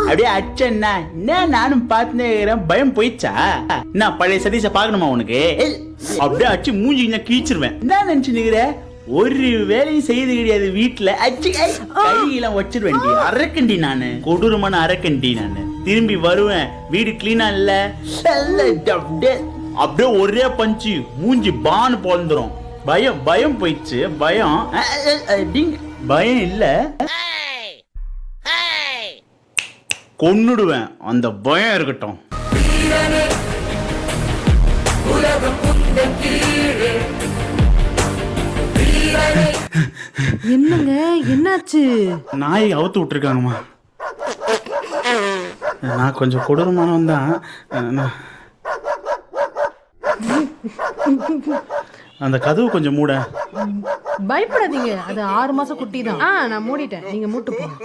அப்படியே அச்சன்னா என்ன நானும் பார்த்துனே இருக்கிறேன் பயம் போயிடுச்சா என்ன பழைய சதீஷ பார்க்கணுமா உனக்கு அப்படியே அச்சு மூஞ்சி நான் கீச்சிருவேன் என்ன நினைச்சு நிக்கிற ஒரு வேலையும் செய்து கிடையாது வீட்டுல அச்சு ஐ, கையெல்லாம் வச்சிருவேன்டி அரக்கண்டி நானு கொடூரமான அரக்கண்டி நானு திரும்பி வருவேன் வீடு கிளீனா இல்ல அப்படியே அப்படியே ஒரே பஞ்சு மூஞ்சி பான்னு பொழந்துரும் பயம் பயம் போயிடுச்சு பயம் பயம் இல்ல கொன்னுடுவேன். அந்த பயம் இருக்கட்டும். என்னங்க என்னாச்சு? நாயை அவுத்து விட்டுருக்காங்கம்மா. நான் கொஞ்சம் கொடூரமானவன் தான் நான் அந்த கதவு கொஞ்சம் மூட. பயப்படாதீங்க அது ஆறு மாசம் குட்டி தான் ஆ நான் மூடிட்டேன். நீங்க மூட்டு போங்க.